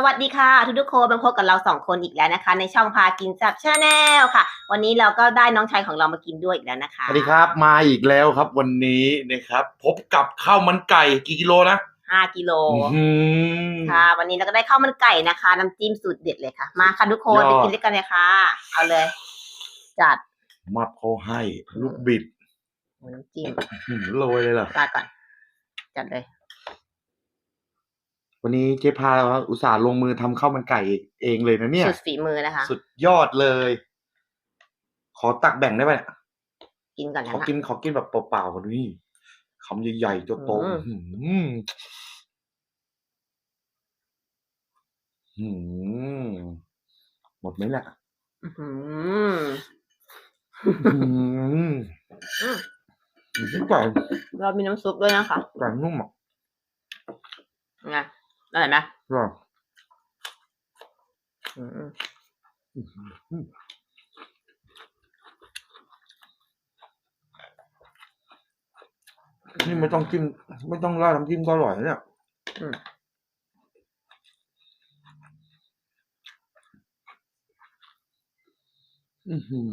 สวัสดีค่ะ ทุกทุกๆคนมาพบกับเราสองคนอีกแล้วนะคะ ในช่องพากินจับชาแนลค่ะ วันนี้เราก็ได้น้องชายของเรามากินด้วยอีกแล้วนะคะสวัสดีครับมาอีกแล้วครับ วันนี้นะครับ พบกับข้าวมันไก่กี่กิโลนะห้ากิโลอื้อหือค่ะ วันนี้เราก็ได้ข้าวมันไก่นะคะน้ำจิ้มสูตรเด็ดเลยค่ะ มาค่ะทุกคนยอดไปกินด้วยกันเลยค่ะ เอาเลย จัดมับเขาให้ลูกบิดน้ำจิ้มอื้อหือโรยเลยเหรอตาก่อน จัดเลย วันนี้เจ๊พาอุตส่าห์ลงมือทำข้าวมันไก่เองเลยนะเนี่ย สุดฝีมือนะคะ สุดยอดเลย ขอตักแบ่งได้ไหมกินก่อนขนะอคะกินขอกินแบบเปล่าๆก่อนนี่คำใหญ่ๆโตอืมๆอื้อหืออื้อหือหมดไหมล่ะอื้อหืออื้อหืออืมอื้อไก่เรามีน้ำซุปด้วยนะคะไก่นุ่มอะไง อร่อยไหมก็อืมนี่ไม่ต้องจิ้มไม่ต้องราดน้ำจิ้มก็อร่อยเนี่ยอืมอือหือ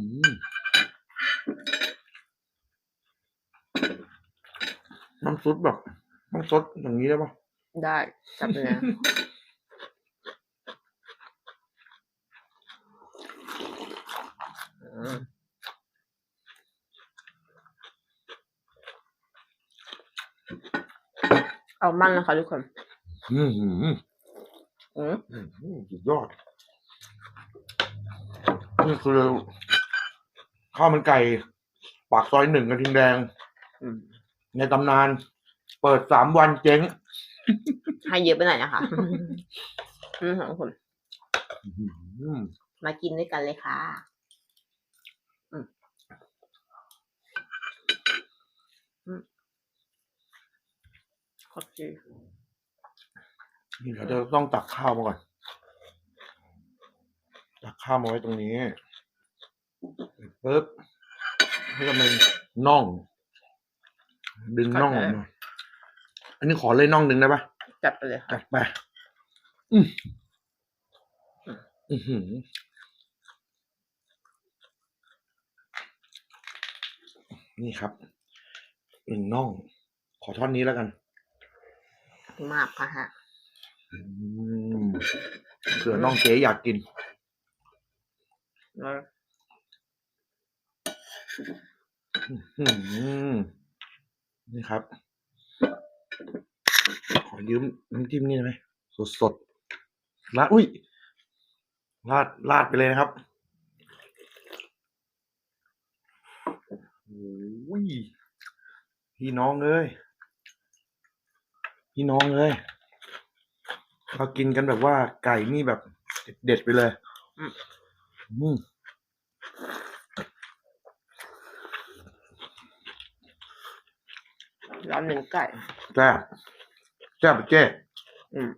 น้ำซุปแบบน้ำซดอย่างนี้ได้ปะ ได้จับเลยนะอืมเอามันนะคะทุกคน อือหืออืมอื้อหือสุดยอดนี่คือข้าวมันไก่ ปากซอยหนึ่งกระทิงแดงอืมในตำนาน เปิดสามวันเจ๊ง ให้เยอะไปหน่อยนะคะอืมทุกคนอื้อหือมากินด้วยกันเลยค่ะอืมอืมขอบคุณนี่เราจะต้องตักข้าวมาก่อน ตักข้าวมาไว้ตรงนี้ปึ๊บให้กำลังน่อง ดึงน่องออกมา อันนี้ขอเลยน่องดึงได้ปะจัดไปเลยค่ะจัดไปอืมอือหือนี่ครับหนึ่งน่อง ขอท่อนนี้แล้วกัน มากค่ะฮะอืมเผื่อน้องเจ๊อยากกินแล้วอืมนี่ครับ ขอยืมน้ำจิ้มนี่ได้ไหมสดสดๆราดอุ้ยราดราดไปเลยนะครับโอ้ยพี่น้องเอ้ยพี่น้องเอ้ยเรากินกันแบบว่าไก่นี่แบบเด็ดๆไปเลย อืมร้อนหนึ่งไก่ แซ่บแซ่บเจ๊อืม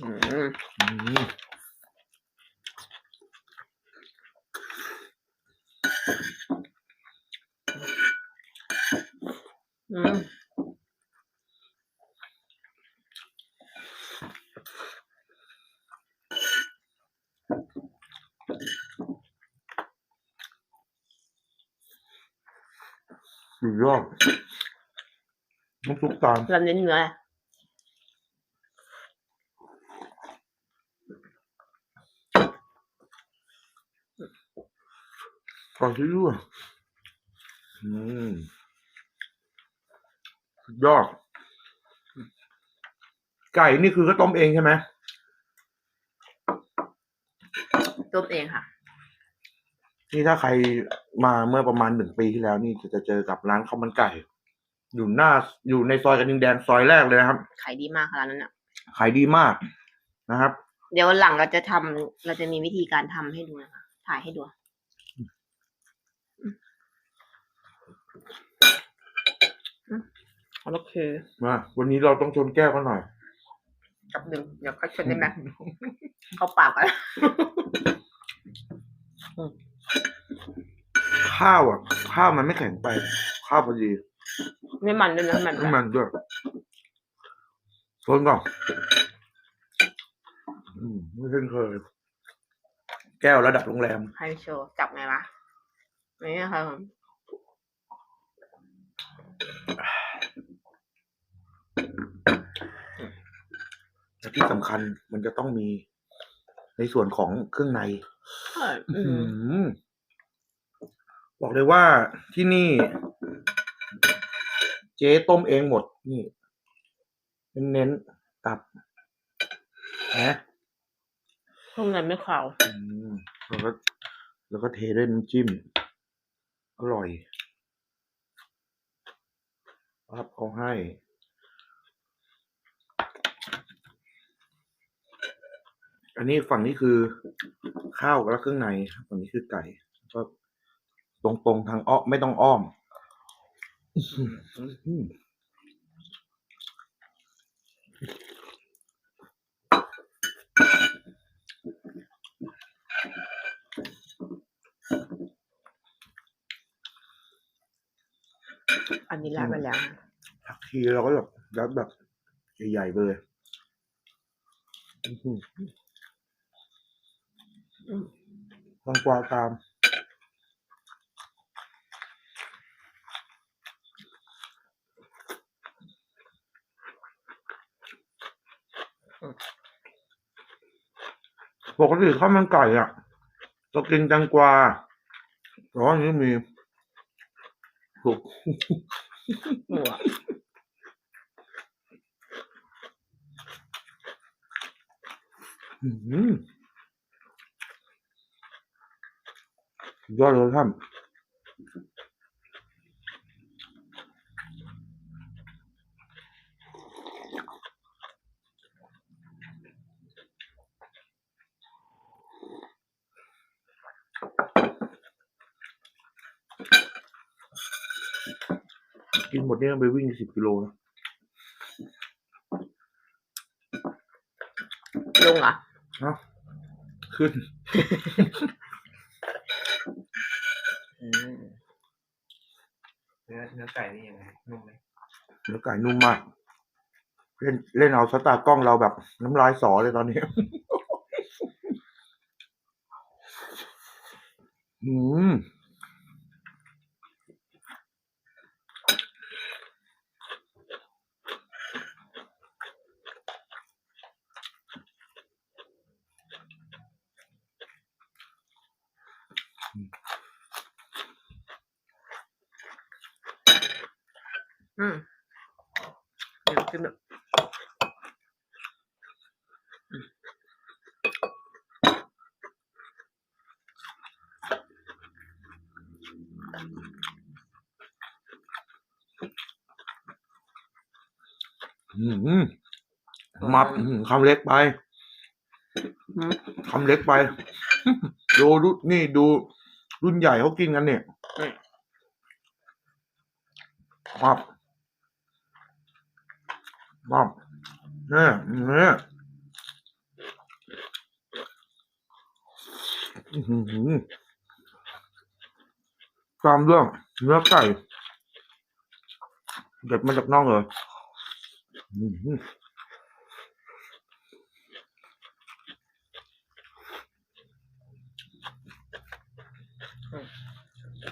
อืม อืม อืม สุดยอด น้ำซุปตาลเราเน้นเนื้อก่อนที่ด้วยอืมสุดยอดไก่นี่คือก็ต้มเองใช่ไหมต้มเองค่ะ นี่ถ้าใครมาเมื่อประมาณหนึ่งปีที่แล้วนี่จะจะเจอกับร้านข้าวมันไก่ อยู่หน้าอยู่ในซอยกระดิ่งแดงซอยแรกเลยนะครับ ขายดีมากค่ะร้านนั้นอะ ขายดีมากนะครับ เดี๋ยววันหลังเราจะทำเราจะมีวิธีการทำให้ดูนะคะถ่ายให้ดูอืมโอเคมาวันนี้เราต้องชนแก้วกันหน่อยกับหนึ่งเดี๋ยวค่อยชนได้ไหมเข้าปากกันข้าวอะ ข้าวมันไม่แข็งไป ข้าวพอดี ไม่มันด้วยนะมันน้ำมันด้วยชนก่อนไม่เช่นเคย แก้วระดับโรงแรมให้โชว์จับไงวะนี่ค่ะแต่ที่สำคัญมันจะต้องมีในส่วนของเครื่องในอืมอืมบอกเลยว่าที่นี่ เจ๊ต้มเองหมดนี่เน้นๆตับนะข้างในไม่ขาวอืมแล้วก็แล้วก็เทด้วยน้ำจิ้ม อร่อยครับเขาให้ อันนี้ฝั่งนี้คือข้าวแล้วเครื่องใน ฝั่งนี้คือไก่ก็ตรงๆทางอ้อมไม่ต้องอ้อม อื้อหืออันนี้ลาดไปแล้ว ผักชีเราก็แบบยัดแบบใหญ่ๆไปเลยอื้อหืออืมตังกวาตาม ปกติข้าวมันไก่อะจะกินแตงกวาแต่ว่าอันนี้มีถูกหมูอะอื้อหือยอดเลยท่าน กินหมดเนี่ยต้องไปวิ่งสิบกิโลนะลุงเหรอะเนาะขึ้นเนื้อเนื้อไก่นี่ยังไงนุ่มไหมเนื้อไก่นุ่มมาก เล่นเล่นเอาสตาร์กล้องเราแบบน้ำลายสอเลยตอนนี้ อืม อืมเดี๋ยวกินแบบอืมมับอืมคำเล็กไปอืมคำเล็กไปดูรุ่นนี่ดู รุ่นใหญ่เขากินกันเนี่ยอืมมั บมับเนี่ยเนี่ยอื้อหือตามด้วยเนื้อไก่เด็ดมาจากน่องเลยอื้อหือ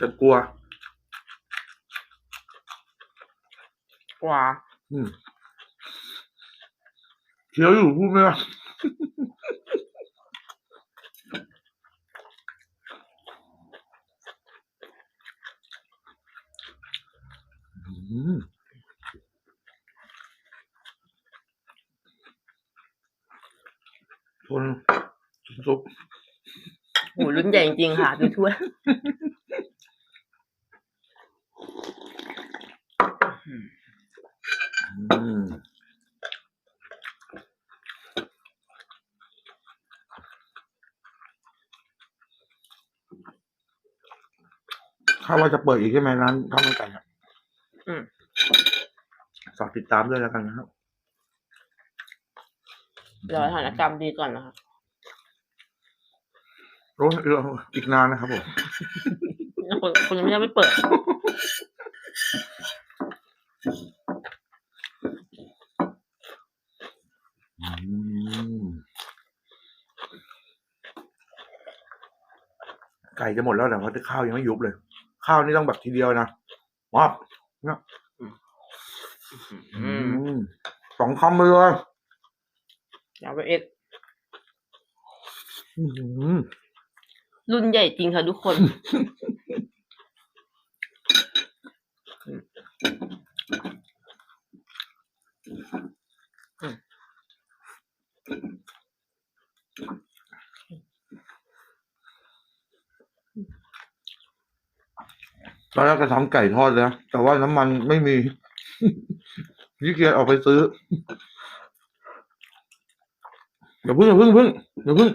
จะกลัวกว่าอืม เคี้ยวอยู่พูดไม่ได้อืมทนซุปหมูรุ่นใหญ่จริงๆค่ะ ดูถ้วยอืม ถ้าว่าจะเปิดอีกใช่ไหมร้านข้าวมันไก่ครับยอืมฝากติดตามด้วยแล้วกันนะครับเดี๋ยวสถานการณ์ดีก่อนนะคะรถเรออีกนานนะครับผมคนคนยังไม่เปิด ไก่จะหมดแล้วแต่ว่าข้าวยังไม่ยุบเลย ข้าวนี่ต้องแบบทีเดียวนะมอบเนี่ยอืมอืมสองคำไปเลยเอาไปเอ็ดอื้อหือรุ่นใหญ่จริงค่ะทุกคน ตอนแรกจะทำไก่ทอดแล้วแต่ว่าน้ำมันไม่มีพี่เกียจออกไปซื้อเดี๋ยวพึ่งอย่าพึ่งพึ่งเดี๋ยวพึ่ง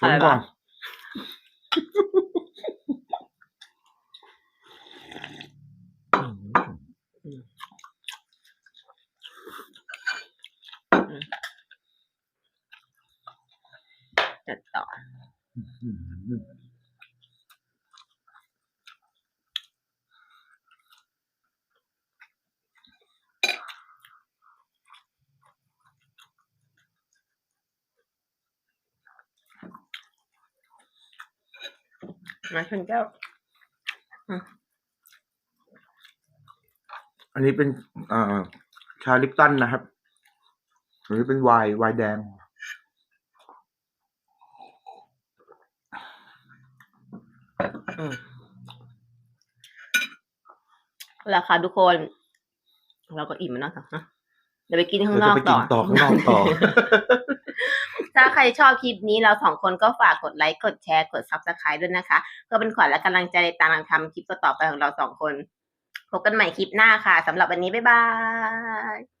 ชอะไรมวะก่อน มาชนแก้วอันนี้เป็นอ่าชาลิปตันนะครับอันนี้เป็นไวน์ไวน์แดง ราคาทุกคน เราก็อิ่มแล้วเนาะฮะเดี๋ยวไปกินข้างนเราอกจะไปกิต่นอต่อข้างนอกต่อ ถ้าใครชอบคลิปนี้เราสองคนก็ฝากกดไลค์ กดแชร์ กด subscribe ด้วยนะคะ เพื่อเป็นขวัญและกำลังใจในการทำคลิปต่อไปของเราสองคน พบกันใหม่คลิปหน้าค่ะสำหรับวันนี้บ๊ายบาย